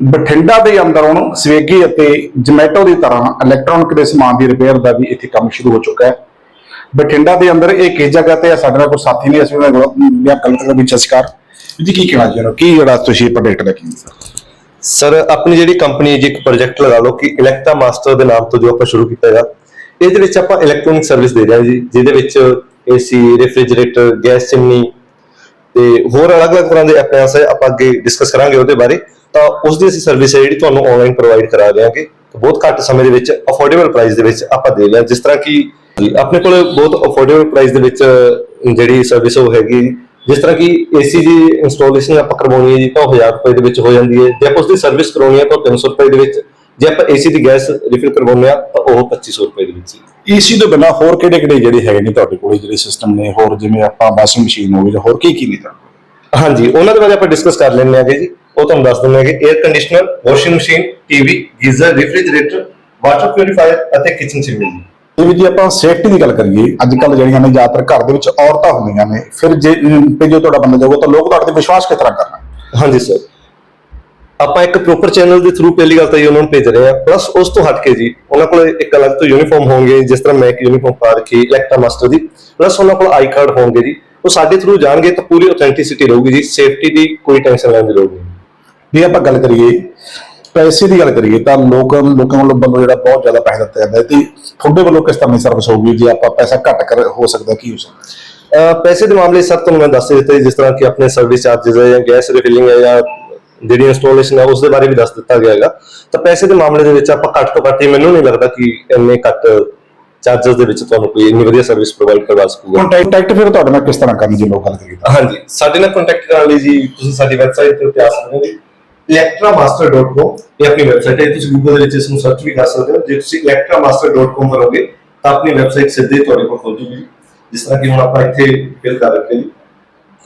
ਬਠਿੰਡਾ ਦੇ ਅੰਦਰ ਹੁਣ ਸਵੀਗੀ ਅਤੇ ਜਮੈਟੋ ਦੀ ਤਰ੍ਹਾਂ ਇਲੈਕਟ੍ਰੋਨਿਕ ਦੇ ਸਮਾਨ ਦੀ ਰਿਪੇਅਰ ਦਾ ਵੀ ਇੱਥੇ ਕੰਮ ਸ਼ੁਰੂ ਹੋ ਚੁੱਕਾ ਹੈ। ਬਠਿੰਡਾ ਦੇ ਅੰਦਰ ਇਹ ਕਿਸ ਜਗ੍ਹਾ ਤੇ ਸਾਡੇ ਨਾਲ ਕੋਈ ਸਾਥੀ ਨਹੀਂ ਅਸੀਂ ਉਹਨਾਂ ਕੋਲ ਜਾਂ ਕਲਕੱਤਾ ਵਿੱਚ ਸਸਕਾਰ ਜੀ ਕੀ ਕਹਿਣਾ ਚਾਹੁੰਦੇ ਕੀ ਜਿਹੜਾ ਤੁਸੀਂ ਪ੍ਰੋਡਕਟ ਲੈ ਕੇ ਸਰ? ਆਪਣੀ ਜਿਹੜੀ ਕੰਪਨੀ ਜੀ ਇੱਕ ਪ੍ਰੋਜੈਕਟ ਲਗਾ ਲਓ ਕਿ ਇਲੈਕਟਾ ਮਾਸਟਰ ਦੇ ਨਾਮ ਤੋਂ ਜੋ ਆਪਾਂ ਸ਼ੁਰੂ ਕੀਤਾ ਹੈਗਾ ਇਹਦੇ ਵਿੱਚ ਆਪਾਂ ਇਲੈਕਟ੍ਰੋਨਿਕ ਸਰਵਿਸ ਦੇ ਰਹੇ ਹਾਂ ਜੀ ਜਿਹਦੇ ਵਿੱਚ ਏਸੀ ਰੈਫ੍ਰਿਜਰੇਟਰ ਗੈਸ ਚਿਮਨੀ ਤੇ ਹੋਰ ਅਲੱਗ-ਅਲੱਗ ਤਰ੍ਹਾਂ ਦੇ ਅਪਲਾਈਅੰਸ ਹੈ ਆਪਾਂ ਅੱਗੇ ਡਿਸਕਸ ਕਰਾਂਗੇ ਉਹਦੇ ਬਾਰੇ। ਤਾਂ ਉਸ ਦੀ ਅਸੀਂ ਸਰਵਿਸ ਹੈ ਜਿਹੜੀ ਤੁਹਾਨੂੰ ਆਨਲਾਈਨ ਪ੍ਰੋਵਾਈਡ ਕਰਾ ਦੇਵਾਂਗੇ ਤੇ ਬਹੁਤ ਘੱਟ ਸਮੇਂ ਦੇ ਵਿੱਚ ਅਫੋਰਡੇਬਲ ਪ੍ਰਾਈਸ ਦੇ ਵਿੱਚ ਆਪਾਂ ਦੇ ਲਿਆ। ਜਿਸ ਤਰ੍ਹਾਂ ਕਿ ਆਪਣੇ ਕੋਲ ਬਹੁਤ ਅਫੋਰਡੇਬਲ ਪ੍ਰਾਈਸ ਦੇ ਵਿੱਚ ਜਿਹੜੀ ਸਰਵਿਸ ਉਹ ਹੈਗੀ ਜਿਸ ਤਰ੍ਹਾਂ ਕਿ ਏਸੀ ਦੀ ਇੰਸਟਾਲੇਸ਼ਨ ਆਪਾਂ ਕਰਵਾਉਣੀ ਹੈ ਜੀ ਤਾਂ ਉਹ 1000 ਰੁਪਏ ਦੇ ਵਿੱਚ ਹੋ ਜਾਂਦੀ ਹੈ। ਜੇ ਆਪਾਂ ਉਸ ਦੀ ਸਰਵਿਸ ਕਰਾਉਣੀ ਹੈ ਤਾਂ ਉਹ 300 ਰੁਪਏ ਦੇ ਵਿੱਚ। ਜੇ ਆਪਾਂ ਏਸੀ ਦੀ ਗੈਸ ਰਿਫਿਲ ਕਰਵਾਉਂਦੇ ਆ ਤਾਂ ਉਹ 2500 ਰੁਪਏ ਦੇ ਵਿੱਚ ਏਸੀ ਤੋਂ ਬਿਨਾਂ ਹੋਰ ਕਿਹੜੇ ਕਿਹੜੇ ਜਿਹੜੇ ਹੈਗੇ ਨੇ ਤੁਹਾਡੇ ਕੋਲ ਜਿਹੜੇ ਸਿਸਟਮ ਨੇ? ਹੋਰ ਜਿਵੇਂ ਆਪਾਂ ਵਾਸ਼ਿੰਗ ਮਸ਼ੀਨ ਹੋ ਗਈ ਜਾਂ ਹੋਰ ਕੀ ਕੀ ਨੇ ਕੋਲ? ਹਾਂਜੀ ਉਹਨਾਂ ਦੇ ਬਾਰੇ ਆਪਾਂ ਡਿਸਕਸ ਕਰ ਲੈਂਦੇ ਆਂਗੇ ਜੀ। ਉਹ ਤੁਹਾਨੂੰ ਦੱਸ ਦਿੰਦੇ ਆਂਗੇ air conditioner washing machine TV geyser refrigerator water purifier ਅਤੇ ਕਿਚਨ ਚਿਮਨੀ ਇਹ ਵੀ ਜੇ ਆਪਾਂ ਸੇਫਟੀ ਦੀ ਗੱਲ ਕਰੀਏ ਅੱਜ ਕੱਲ ਜਿਹੜੀਆਂ ਨੇ ਜ਼ਿਆਦਾਤਰ ਘਰ ਦੇ ਵਿੱਚ ਔਰਤਾਂ ਹੁੰਦੀਆਂ ਨੇ ਫਿਰ ਜੇ ਤੇ ਜੋ ਤੁਹਾਡਾ ਬੰਦਾ ਜਾਊਗਾ ਤਾਂ ਲੋਕ ਤੁਹਾਡੇ ਤੇ ਵਿਸ਼ਵਾਸ ਕਿਸ ਤਰ੍ਹਾਂ ਕਰਨਾ ਹਾਂਜੀ ਸਰ ਆਪਾਂ ਇੱਕ ਪ੍ਰੋਪਰ ਚੈਨਲ ਦੇ ਥਰੂ ਪਹਿਲੀ ਗੱਲ ਤਾਂ ਇਹ ਉਹਨਾਂ ਨੂੰ ਭੇਜ ਰਹੇ ਆ ਪਲੱਸ ਉਸ ਤੋਂ ਹਟ ਕੇ ਜੀ ਉਹਨਾਂ ਕੋਲ ਇੱਕ ਅਲੱਗ ਤੋਂ ਯੂਨੀਫਾਰਮ ਹੋਣਗੇ ਜਿਸ ਤਰ੍ਹਾਂ ਮੈਂ ਇੱਕ ਯੂਨੀਫਾਰਮ ਪਾ ਰੱਖੀ ਇਲੈਕਟਾ ਮਾਸਟਰ ਦੀ ਪਲੱਸ ਉਹਨਾਂ ਕੋਲ ਆਈ ਕਾਰਡ ਹੋਣਗੇ ਜੀ। ਉਹ ਸਾਡੇ ਥਰੂ ਜਾਣਗੇ ਤਾਂ ਪੂਰੀ ਆਥੈਂਟਿਸਿਟੀ ਰਹੂਗੀ ਜੀ ਸੇਫਟੀ ਦੀ ਕੋਈ ਟੈਨਸ਼ਨ ਲੈਣ ਦੀ ਲੋੜ ਨਹੀਂ। ਜੇ ਆਪਾਂ ਗੱਲ ਕਰੀਏ ਪੈਸੇ ਦੀ ਗੱਲ ਕਰੀਏ ਤਾਂ ਲੋਕਾਂ ਲੋਕਾਂ ਵੱਲੋਂ ਬੰਦੋ ਜਿਹੜਾ ਬਹੁਤ ਜ਼ਿਆਦਾ ਪੈਸਾ ਦਿੱਤਾ ਜਾਂਦਾ ਤੇ ਤੁਹਾਡੇ ਵੱਲੋਂ ਕਿਸ ਤਰ੍ਹਾਂ ਦੀ ਸਰਵਿਸ ਹੋਊਗੀ? ਜੇ ਆਪਾਂ ਪੈਸਾ ਘੱਟ ਕਰ ਹੋ ਸਕਦਾ ਕੀ ਹੋ ਸਕਦਾ? ਪੈਸੇ ਦੇ ਮਾਮਲੇ ਸਰ ਤੁਹਾਨੂੰ ਮੈਂ ਦੱਸ ਦਿੱਤਾ ਜਿਸ ਤਰ੍ਹਾਂ ਕਿ ਆਪਣੇ ਸਰਵਿਸ ਚਾਰजेस ਹੈ ਜਾਂ ਗੈਸ ਰਿਫਿਲਿੰਗ ਹੈ ਜਾਂ ਜਿਹੜੀ ਇੰਸਟਾਲੇਸ਼ਨ ਹੈ ਉਸ ਦੇ ਬਾਰੇ ਵੀ ਦੱਸ ਦਿੱਤਾ ਗਿਆ ਹੈਗਾ। ਤਾਂ ਪੈਸੇ ਦੇ ਮਾਮਲੇ ਦੇ ਵਿੱਚ ਆਪਾਂ ਘੱਟ ਤੋਂ ਘੱਟ ਹੀ ਮੈਨੂੰ ਨਹੀਂ ਲੱਗਦਾ ਕਿ ਇੰਨੇ ਘੱਟ ਚਾਰजेस ਦੇ ਵਿੱਚ ਤੁਹਾਨੂੰ ਕੋਈ ਇੰਨੀ ਵਧੀਆ ਸਰਵਿਸ ਪ੍ਰੋਵਾਈਡ ਕਰਵਾ ਸਕੂਗਾ। ਕੰਟੈਕਟ ਫਿਰ ਤੁਹਾਡੇ ਨਾਲ ਕਿਸ ਤਰ੍ਹਾਂ ਕਰਨ ਜੀ ਲੋਕ ਗੱਲ ਕਰੀਏ ਹਾਂਜੀ ਸਾਡੇ ਨਾਲ ਕੰਟੈਕਟ ਕਰਨ ਲਈ ਜੀ ਤੁਸੀਂ ਸਾਡੀ ਵੈਬਸਾਈਟ ਤੇ ਆ ਸਕਦੇ ਹੋ electramaster.com ਇਹ ਆਪਣੀ ਵੈਬਸਾਈਟ ਹੈ। ਤੁਸੀਂ ਗੂਗਲ ਦੇ ਵਿੱਚ ਇਸ ਨੂੰ ਸਰਚ ਵੀ ਕਰ ਸਕਦੇ ਹੋ। ਜੇ ਤੁਸੀਂ electramaster.com ਕਰੋਗੇ, ਤਾਂ ਆਪਣੀ ਵੈਬਸਾਈਟ ਸਿੱਧੇ ਤੁਹਾਡੇ ਕੋਲ ਖੁੱਲ ਜੂਗੀ। ਜਿਸ ਤਰ੍ਹਾਂ ਕਿ ਹੁਣ ਆਪਾਂ ਇੱਥੇ ਫਿਲ ਕਰ ਰੱਖਿਆ ਜੀ।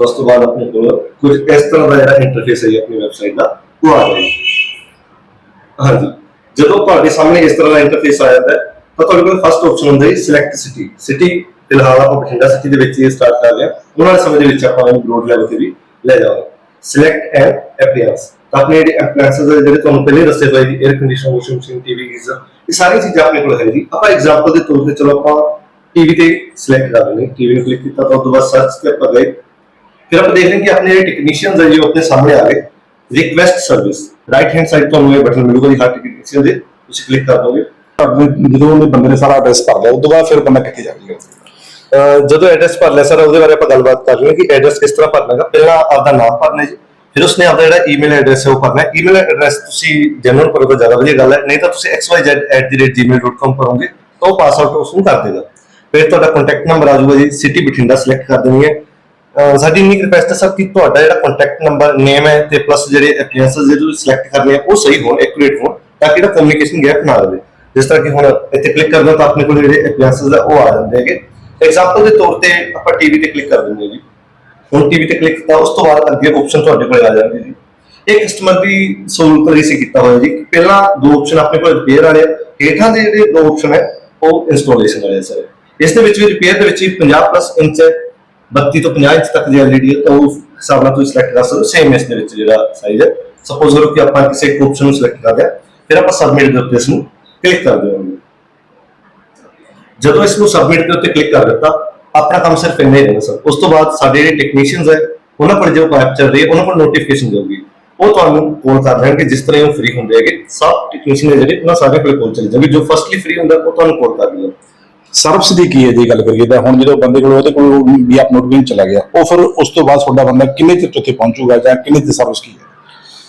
ਉਸ ਤੋਂ ਬਾਅਦ ਆਪਣੇ ਕੋਲ ਕੁਝ ਇਸ ਤਰ੍ਹਾਂ ਦਾ ਜਿਹੜਾ ਇੰਟਰਫੇਸ ਹੈ ਆਪਣੀ ਵੈਬਸਾਈਟ ਦਾ, ਉਹ ਆ ਜਾਏਗਾ ਹਾਂਜੀ। ਜਦੋਂ ਤੁਹਾਡੇ ਸਾਹਮਣੇ ਇਸ ਤਰ੍ਹਾਂ ਦਾ ਇੰਟਰਫੇਸ ਆ ਜਾਂਦਾ ਤਾਂ ਤੁਹਾਡੇ ਕੋਲ ਫਸਟ ਆਪਸ਼ਨ ਹੁੰਦਾ ਹੈ ਸਿਲੈਕਟ ਸਿਟੀ ਸਿਟੀ ਫਿਲਹਾਲ ਆਪਾਂ ਬਠਿੰਡਾ ਸਿਟੀ ਦੇ ਵਿੱਚ ਹੀ ਸਟਾਰਟ ਕਰ ਲਿਆ ਉਹਨਾਂ ਵਾਲੇ ਸਮੇਂ ਦੇ ਵਿੱਚ ਆਪਾਂ ਇਹਨੂੰ ਗਰੋਡ ਲੈਵਲ ਤੇ ਵੀ ਲੈ ਜਾਵਾਂਗੇ। ਸਿਲੈਕਟ ਐਂਡ ਐਪਲੀਅੰਸ ਤਾਂ ਆਪਣੇ ਜਿਹੜੇ ਐਪਲੀਅੰਸਸ ਜਿਹੜੇ ਤੁਹਾਨੂੰ ਪਹਿਲੇ ਦੱਸੇ ਹੋਏ ਜੀ air conditioner washing machine TV geyser ਇਹ ਸਾਰੀਆਂ ਚੀਜ਼ਾਂ ਆਪਣੇ ਕੋਲ ਹੈ ਜੀ। ਆਪਾਂ ਐਗਜ਼ਾਮਪਲ ਦੇ ਤੌਰ ਤੇ ਚਲੋ ਆਪਾਂ ਟੀਵੀ ਤੇ ਸਿਲੈਕਟ ਕਰ ਲੈਂਦੇ ਟੀਵੀ ਨੂੰ ਕਲਿੱਕ ਕੀਤਾ ਤਾਂ ਉਸ ਤੋਂ ਬਾਅਦ ਸਰਚ ਤੇ ਆਪਾਂ ਗਏ। ਫਿਰ ਆਪਾਂ ਦੇਖ ਰਹੇ ਹਾਂ ਕਿ ਆਪਣੇ ਜਿਹੜੇ ਟੈਕਨੀਸ਼ੀਅਨਸ ਹੈ ਜੀ ਉਹ ਆਪਣੇ ਸਾਹਮਣੇ ਆ ਗਏ। Request service right hand side ਤੁਹਾਨੂੰ ਇਹ ਬਟਨ ਮਿਲੂਗਾ ਜੀ ਹਰ ਟੈਕਨੀਸ਼ੀਅਨ ਦੇ। ਤੁਸੀਂ ਕਲਿੱਕ ਕਰ ਦੋਗੇ। ਜਦੋਂ ਉਹਨੇ ਬੰਦੇ ਨੇ ਸਾਰਾ ਐਡਰੈਸ ਭਰ ਲਿਆ ਉਸ ਤੋਂ ਬਾਅਦ ਫਿਰ ਬੰਦਾ ਕਿੱਥੇ ਜਾਵੇਗਾ ਜਦੋਂ ਐਡਰੈਸ ਭਰ ਲਿਆ ਸਰ ਉਹਦੇ ਬਾਰੇ ਆਪਾਂ ਗੱਲਬਾਤ ਕਰ ਲਈ ਕਿ ਐਡਰੈਸ ਕਿਸ ਤਰ੍ਹਾਂ ਭਰਨਾ ਹੈਗਾ। ਪਹਿਲਾਂ ਆਪਦਾ ਨਾਮ ਭਰਨਾ ਹੈ ਜੀ। ਫਿਰ ਉਸਨੇ ਆਪਣਾ ਜਿਹੜਾ ਈਮੇਲ ਐਡਰੈਸ ਹੈ ਉਹ ਭਰਨਾ ਹੈ। ਈਮੇਲ ਐਡਰੈਸ ਤੁਸੀਂ ਜਨਰਲ ਭਰੋ ਤਾਂ ਜ਼ਿਆਦਾ ਵਧੀਆ ਗੱਲ ਹੈ। ਨਹੀਂ ਤਾਂ ਤੁਸੀਂ xyz@gmail.com ਭਰੋਗੇ ਤਾਂ ਉਹ ਪਾਸਵਰਡ ਉਸ ਨੂੰ ਕਰ ਦੇਗਾ। ਫਿਰ ਤੁਹਾਡਾ ਕੰਟੈਕਟ ਨੰਬਰ ਆ ਜਾਊਗਾ ਜੀ। ਸਿਟੀ ਬਠਿੰਡਾ ਸਿਲੈਕਟ ਕਰ ਦੇਣੀ ਹੈ। ਸਾਡੀ ਇੰਨੀ ਰਿਕੁਐਸਟ ਹੈ ਸਰ ਕਿ ਤੁਹਾਡਾ ਜਿਹੜਾ ਕੰਟੈਕਟ ਨੰਬਰ ਨੇਮ ਹੈ ਤੇ ਪਲੱਸ ਜਿਹੜੇ ਅਪੀਅਰੈਂਸਸ ਜਿਹੜੇ ਤੁਸੀਂ ਸਿਲੈਕਟ ਕਰਨੇ ਆ, ਉਹ ਸਹੀ ਹੋਣ ਐਕੂਰੇਟ ਹੋਣ ਤਾਂ ਕਿ ਜਿਹੜਾ ਕਮਿਊਨੀਕੇਸ਼ਨ ਗੈਪ ਨਾ ਰਹੇ। ਜਿਸ ਤਰ੍ਹਾਂ ਕਿ ਹੁਣ ਇੱਥੇ ਕਲਿੱਕ ਕਰਦੇ ਹਾਂ ਤਾਂ ਆਪਣੇ ਕੋਲ ਜਿਹੜੇ ਅਪੀਅਰੈਂਸਸ ਆ ਉਹ ਆ ਜਾਂਦੇ ਹੈਗੇ। ਐਗਜ਼ਾਮਪਲ ਦੇ ਤੌਰ ਤੇ ਆਪਾਂ ਟੀਵੀ ਤੇ ਕਲਿੱਕ ਕਰ ਦਿੰਦੇ ਹਾਂ ਜੀ। ਹੁਣ ਟੀਵੀ ਤੇ ਕਲਿੱਕ ਕੀਤਾ, ਉਸ ਤੋਂ ਬਾਅਦ ਅੱਗੇ ਆਪਸ਼ਨ ਤੁਹਾਡੇ ਕੋਲ ਆ ਜਾਣਗੇ ਜੀ ਇਹ ਕਸਟਮਰ ਦੀ ਸਹੂਲਤ ਲਈ ਸੀ ਕੀਤਾ ਹੋਇਆ ਜੀ। ਪਹਿਲਾਂ ਦੋ ਆਪਸ਼ਨ ਆਪਣੇ ਕੋਲ ਰਿਪੇਅਰ ਵਾਲੇ ਹੇਠਾਂ ਦੇ ਜਿਹੜੇ ਦੋ ਆਪਸ਼ਨ ਹੈ, ਉਹ ਇੰਸਟਾਲੇਸ਼ਨ ਵਾਲੇ ਸਰ। ਇਸ ਦੇ ਵਿੱਚ ਵੀ ਰਿਪੇਅਰ ਦੇ ਵਿੱਚ 50 ਪਲੱਸ ਇੰਚ 32 ਤੋਂ 50 ਇੰਚ ਤੱਕ ਦੀ ਐਲਈਡੀ ਹੈ। ਤਾਂ ਉਸ ਹਿਸਾਬ ਨਾਲ ਤੁਸੀਂ ਸਿਲੈਕਟ ਕਰ ਸਕਦੇ ਹੋ। ਸੇਮ ਇਸ ਦੇ ਵਿੱਚ ਜਿਹੜਾ ਸਾਈਜ਼ ਹੈ। ਸਪੋਜ਼ ਕਰੋ ਕਿ ਆਪਾਂ ਕਿਸੇ ਇੱਕ ਆਪਸ਼ਨ ਨੂੰ ਸਿਲੈਕਟ ਕਰ ਲਿਆ। ਫਿਰ ਆਪਾਂ ਸਬਮਿਟ ਦੇ ਉੱਤੇ ਇਸ ਨੂੰ ਕਲਿੱਕ ਕਰ ਦਿਆਂਗੇ ਜਦੋਂ ਇਸ ਨੂੰ ਸਬਮਿਟ ਦੇ ਉੱਤੇ ਕਲਿੱਕ ਕਰ ਦਿੱਤਾ ਆਪਣਾ ਕੰਮ ਸਿਰਫ ਇੰਨਾ ਹੀ ਰਹਿਣਾ ਸਰ। ਉਸ ਤੋਂ ਬਾਅਦ ਸਾਡੇ ਜਿਹੜੇ ਟੈਕਨੀਸ਼ੀਅਨਸ ਹੈ, ਉਹਨਾਂ ਕੋਲ ਜੋ ਐਪ ਚੱਲ ਰਹੀ ਹੈ, ਉਹਨਾਂ ਕੋਲ ਨੋਟੀਫਿਕੇਸ਼ਨ ਜਾਊਗੀ ਉਹ ਤੁਹਾਨੂੰ ਕਾਲ ਕਰ ਲੈਣਗੇ ਜਿਸ ਤਰ੍ਹਾਂ ਹੀ ਉਹ ਫ੍ਰੀ ਹੁੰਦੇ ਹੈਗੇ। ਸਭ ਟੈਕਨੀਸ਼ੀਅਨ ਜਿਹੜੇ, ਉਹਨਾਂ ਸਾਰਿਆਂ ਕੋਲ ਕਾਲ ਚਲੇ ਜਾਊਗੀ ਜੋ ਫਸਟਲੀ ਫ੍ਰੀ ਹੁੰਦਾ, ਉਹ ਤੁਹਾਨੂੰ ਕਾਲ ਕਰ ਦਿੰਦਾ ਸਰਵਿਸ ਦੀ ਕੀ ਹੈ ਜੇ ਗੱਲ ਕਰੀਏ ਤਾਂ? ਹੁਣ ਜਦੋਂ ਬੰਦੇ ਕੋਲ ਉਹਦੇ ਕੋਲ ਵੀ ਆਪ ਨੋਟਬਿੰਗ ਚਲਾ ਗਿਆ, ਉਹ ਫਿਰ ਉਸ ਤੋਂ ਬਾਅਦ ਤੁਹਾਡਾ ਬੰਦਾ ਕਿੰਨੇ ਚਿਰ ਉੱਥੇ ਪਹੁੰਚੂਗਾ ਜਾਂ ਕਿੰਨੇ ਦੀ ਸਰਵਿਸ ਕੀ ਹੈ?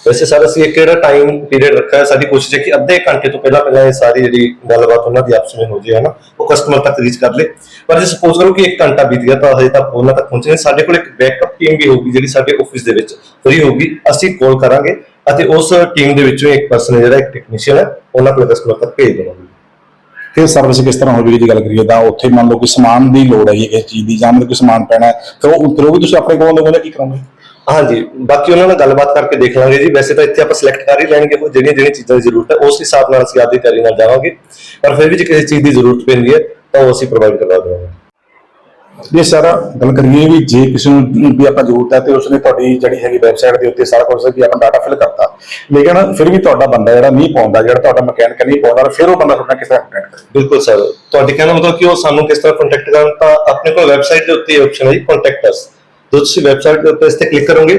ਵੈਸੇ ਸਰ, ਅਸੀਂ ਇੱਕ ਕਿਹੜਾ ਟਾਈਮ ਪੀਰੀਅਡ ਰੱਖਿਆ ਹੈ ਸਾਡੀ ਕੋਸ਼ਿਸ਼ ਹੈ ਕਿ ਅੱਧੇ ਘੰਟੇ ਤੋਂ ਪਹਿਲਾਂ ਪਹਿਲਾਂ ਇਹ ਸਾਰੀ ਜਿਹੜੀ ਗੱਲਬਾਤ ਉਹਨਾਂ ਦੀ ਆਪਸ ਵਿੱਚ ਹੋ ਜੇ ਹੈ ਨਾ ਉਹ ਕਸਟਮਰ ਤੱਕ ਰੀਚ ਕਰ ਲੇ ਪਰ ਜੇ ਸਪੋਜ਼ ਕਰੋ ਕਿ 1 ਘੰਟਾ ਬੀਤ ਗਿਆ, ਤਾਂ ਹਜੇ ਤੱਕ ਉਹਨਾਂ ਤੱਕ ਪਹੁੰਚੇ ਸਾਡੇ ਕੋਲ ਇੱਕ ਬੈਕਅਪ ਟੀਮ ਵੀ ਹੋਊਗੀ, ਜਿਹੜੀ ਸਾਡੇ ਆਫਿਸ ਦੇ ਵਿੱਚ ਫ੍ਰੀ ਹੋਊਗੀ। ਅਸੀਂ ਕਾਲ ਕਰਾਂਗੇ ਅਤੇ ਉਸ ਟੀਮ ਦੇ ਵਿੱਚੋਂ ਇੱਕ ਪਰਸਨ ਜਿਹੜਾ ਇੱਕ ਟੈਕਨੀਸ਼ੀਅਨ ਹੈ, ਉਹਨਾਂ ਕੋਲ ਕਸਟਮਰ ਤੱਕ ਭੇਜ ਦੇਵਾਂਗੇ। ਫਿਰ ਸਰਵਿਸ ਕਿਸ ਤਰ੍ਹਾਂ ਹੋਵੇਗੀ ਜੇ ਗੱਲ ਕਰੀਏ ਤਾਂ ਉੱਥੇ ਮੰਨ ਲਓ ਕਿ ਸਮਾਨ ਦੀ ਲੋੜ ਹੈ ਕਿਸੇ ਚੀਜ਼ ਦੀ ਜਾਂ ਮੈਨੂੰ ਕੋਈ ਸਮਾਨ ਪੈਣਾ ਹੈ ਤਾਂ ਉਹ ਫਿਰ ਤੁਸੀਂ ਆਪਣੇ ਕੋਲੋਂ ਦੋਗੇ ਕੀ ਕਰੋਗੇ ਹਾਂਜੀ ਬਾਕੀ ਉਹਨਾਂ ਨਾਲ ਗੱਲਬਾਤ ਕਰਕੇ ਦੇਖ ਲਾਂਗੇ ਜੀ। ਵੈਸੇ ਤਾਂ ਇੱਥੇ ਆਪਾਂ ਸਿਲੈਕਟ ਕਰ ਹੀ ਲੈਣਗੇ ਉਹ ਜਿਹੜੀਆਂ ਜਿਹੜੀਆਂ ਚੀਜ਼ਾਂ ਦੀ ਜ਼ਰੂਰਤ ਹੈ ਉਸ ਹਿਸਾਬ ਨਾਲ ਅਸੀਂ ਆਪਦੀ ਤਿਆਰੀ ਨਾਲ ਜਾਵਾਂਗੇ। ਪਰ ਫਿਰ ਵੀ ਜੇ ਕਿਸੇ ਚੀਜ਼ ਦੀ ਜ਼ਰੂਰਤ ਪੈਂਦੀ ਹੈ ਤਾਂ ਉਹ ਅਸੀਂ ਪ੍ਰੋਵਾਈਡ ਕਰਵਾ ਦੇਵਾਂਗੇ। ਜੇ ਸਰ ਗੱਲ ਕਰੀਏ ਵੀ ਜੇ ਕਿਸੇ ਨੂੰ ਵੀ ਆਪਾਂ ਜ਼ਰੂਰਤ ਹੈ ਤੇ ਉਸਨੇ ਤੁਹਾਡੀ ਜਿਹੜੀ ਹੈਗੀ ਵੈਬਸਾਈਟ ਦੇ ਉੱਤੇ ਸਾਰਾ ਕੁਝ ਵੀ ਆਪਣਾ ਡਾਟਾ ਫਿਲ ਕਰਤਾ। ਲੇਕਿਨ ਫਿਰ ਵੀ ਤੁਹਾਡਾ ਬੰਦਾ ਜਿਹੜਾ ਨਹੀਂ ਪਾਉਂਦਾ ਜਿਹੜਾ ਤੁਹਾਡਾ ਮਕੈਨਿਕ ਨਹੀਂ ਪਾਉਂਦਾ ਫਿਰ ਉਹ ਬੰਦਾ ਤੁਹਾਡਾ ਕਿਸ ਤਰ੍ਹਾਂ ਕੰਟੈਕਟ ਕਰੇ? ਬਿਲਕੁਲ ਸਰ। ਤੁਹਾਡੇ ਕਹਿਣ ਦਾ ਮਤਲਬ ਕਿ ਉਹ ਸਾਨੂੰ ਕਿਸ ਤਰ੍ਹਾਂ ਕੰਟੈਕਟ ਕਰਨ ਤਾਂ ਆਪਣੇ ਕੋਲ ਵੈਬਸਾਈਟ ਦੇ ਉੱਤੇ ਆਪਸ਼ਨ ਹੈ ਜੀ ਕੰਟੈਕਟ ਅਸ ਜਦੋਂ ਤੁਸੀਂ ਵੈਬਸਾਈਟ ਦੇ ਉੱਤੇ ਇਸ ਤੇ ਕਲਿੱਕ ਕਰੋਗੇ,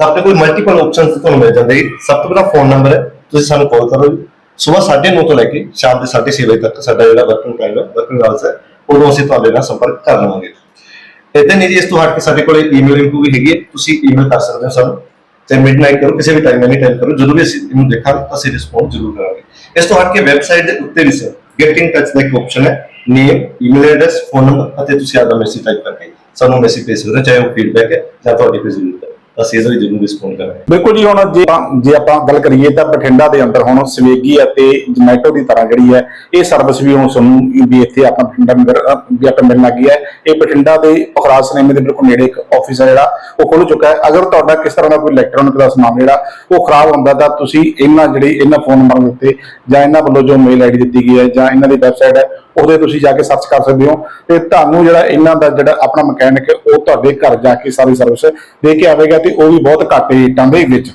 ਤਾਂ ਆਪਣੇ ਕੋਲ ਮਲਟੀਪਲ ਆਪਸ਼ਨਸ ਤੁਹਾਨੂੰ ਮਿਲ ਜਾਂਦੇ ਜੀ। ਸਭ ਤੋਂ ਪਹਿਲਾਂ ਫੋਨ ਨੰਬਰ ਹੈ, ਤੁਸੀਂ ਸਾਨੂੰ ਕਾਲ ਕਰੋ ਜੀ। ਸਵੇਰ 9:30 ਤੋਂ ਲੈ ਕੇ ਸ਼ਾਮ ਦੇ 6:30 ਵਜੇ ਤੱਕ ਸਾਡਾ ਜਿਹੜਾ ਵਰਕਿੰਗ ਟਾਈਮ ਹੈ ਵਰਕਿੰਗ ਆਵਰਸ ਹੈ ਉਦੋਂ ਅਸੀਂ ਤੁਹਾਡੇ ਨਾਲ ਸੰਪਰਕ ਕਰ ਲਵਾਂਗੇ। ਇਦਾਂ ਨਹੀਂ ਜੀ, ਇਸ ਤੋਂ ਹਟ ਕੇ ਸਾਡੇ ਕੋਲ ਈਮੇਲ ਲਿੰਕ ਵੀ ਹੈਗੀ ਹੈ, ਤੁਸੀਂ ਈਮੇਲ ਕਰ ਸਕਦੇ ਹੋ ਸਾਨੂੰ। ਤੇ ਮਿਡਨਾਈਟ ਕਰੋ, ਕਿਸੇ ਵੀ ਟਾਈਮ ਐਨੀ ਟਾਈਮ ਕਰੋ, ਜਦੋਂ ਵੀ ਅਸੀਂ ਇਹਨੂੰ ਦੇਖਾਂਗੇ, ਤਾਂ ਅਸੀਂ ਰਿਸਪੌਂਡ ਜ਼ਰੂਰ ਕਰਾਂਗੇ। ਇਸ ਤੋਂ ਹਟ ਕੇ ਵੈਬਸਾਈਟ ਦੇ ਉੱਤੇ ਵੀ ਸਰ ਗੈਟ ਇਨ ਟੱਚ ਦਾ ਇੱਕ ਆਪਸ਼ਨ ਹੈ name email address phone number ਅਤੇ ਤੁਸੀਂ ਆਪਦਾ ਮੈਸੇਜ ਟਾਈਪ ਕਰਕੇ ਸਾਨੂੰ ਮੈਸੇਜ ਭੇਜ ਸਕਦੇ ਹੋ ਚਾਹੇ ਉਹ ਫੀਡਬੈਕ ਹੈ ਜਾਂ ਤੁਹਾਡੀ ਕੋਈ ਜ਼ਰੂਰਤ ਹੈ। ਅਸੀਂ ਇਹਦਾ ਵੀ ਜ਼ਰੂਰ ਰਿਸਪੌਂਡ ਕਰਾਂਗੇ। ਬਿਲਕੁਲ ਜੀ, ਹੁਣ ਜੇ ਜੇ ਆਪਾਂ ਗੱਲ ਕਰੀਏ ਤਾਂ ਬਠਿੰਡਾ ਦੇ ਅੰਦਰ ਹੁਣ ਸਵੀਗੀ ਅਤੇ ਜਮੈਟੋ ਦੀ ਤਰ੍ਹਾਂ ਜਿਹੜੀ ਹੈ, ਇਹ ਸਰਵਿਸ ਵੀ ਹੁਣ ਸਾਨੂੰ ਵੀ ਇੱਥੇ ਆਪਾਂ ਬਠਿੰਡਾ ਅੰਦਰ ਵੀ ਆਪਾਂ ਮਿਲਣ ਲੱਗੀ ਹੈ। ਇਹ ਬਠਿੰਡਾ ਦੇ ਪਖਰਾਜ ਸਿਨੇਮੇ ਦੇ ਬਿਲਕੁਲ ਨੇੜੇ ਇੱਕ ਆਫਿਸ ਹੈ ਜਿਹੜਾ, ਉਹ ਖੁੱਲ ਚੁੱਕਾ ਹੈ। ਅਗਰ ਤੁਹਾਡਾ ਕਿਸ ਤਰ੍ਹਾਂ ਦਾ ਕੋਈ ਇਲੈਕਟ੍ਰੋਨਿਕ ਦਾ ਸਮਾਨ ਜਿਹੜਾ, ਉਹ ਖਰਾਬ ਹੁੰਦਾ ਤਾਂ ਤੁਸੀਂ ਇਹਨਾਂ ਜਿਹੜੀ ਇਹਨਾਂ ਫੋਨ ਨੰਬਰ ਦੇ ਉੱਤੇ ਜਾਂ ਇਹਨਾਂ ਵੱਲੋਂ ਜੋ ਮੇਲ ਆਈਡੀ ਦਿੱਤੀ ਗਈ ਹੈ ਜਾਂ ਇਹਨਾਂ ਦੀ ਵੈਬਸਾਈਟ ਹੈ, ਉਹਦੇ ਤੁਸੀਂ ਜਾ ਕੇ ਸਰਚ ਕਰ ਸਕਦੇ ਹੋ। ਤੇ ਤੁਹਾਨੂੰ ਜਿਹੜਾ ਇਹਨਾਂ ਦਾ ਜਿਹੜਾ ਆਪਣਾ ਮਕੈਨਿਕ ਉਹ ਤੁਹਾਡੇ ਘਰ ਜਾ ਕੇ ਸਾਰੀ ਸਰਵਿਸ ਦੇ ਕੇ ਆਵੇਗਾ। ਤੇ ਉਹ ਵੀ ਬਹੁਤ ਘੱਟ ਰੇਟਾਂ ਦੇ ਵਿੱਚ।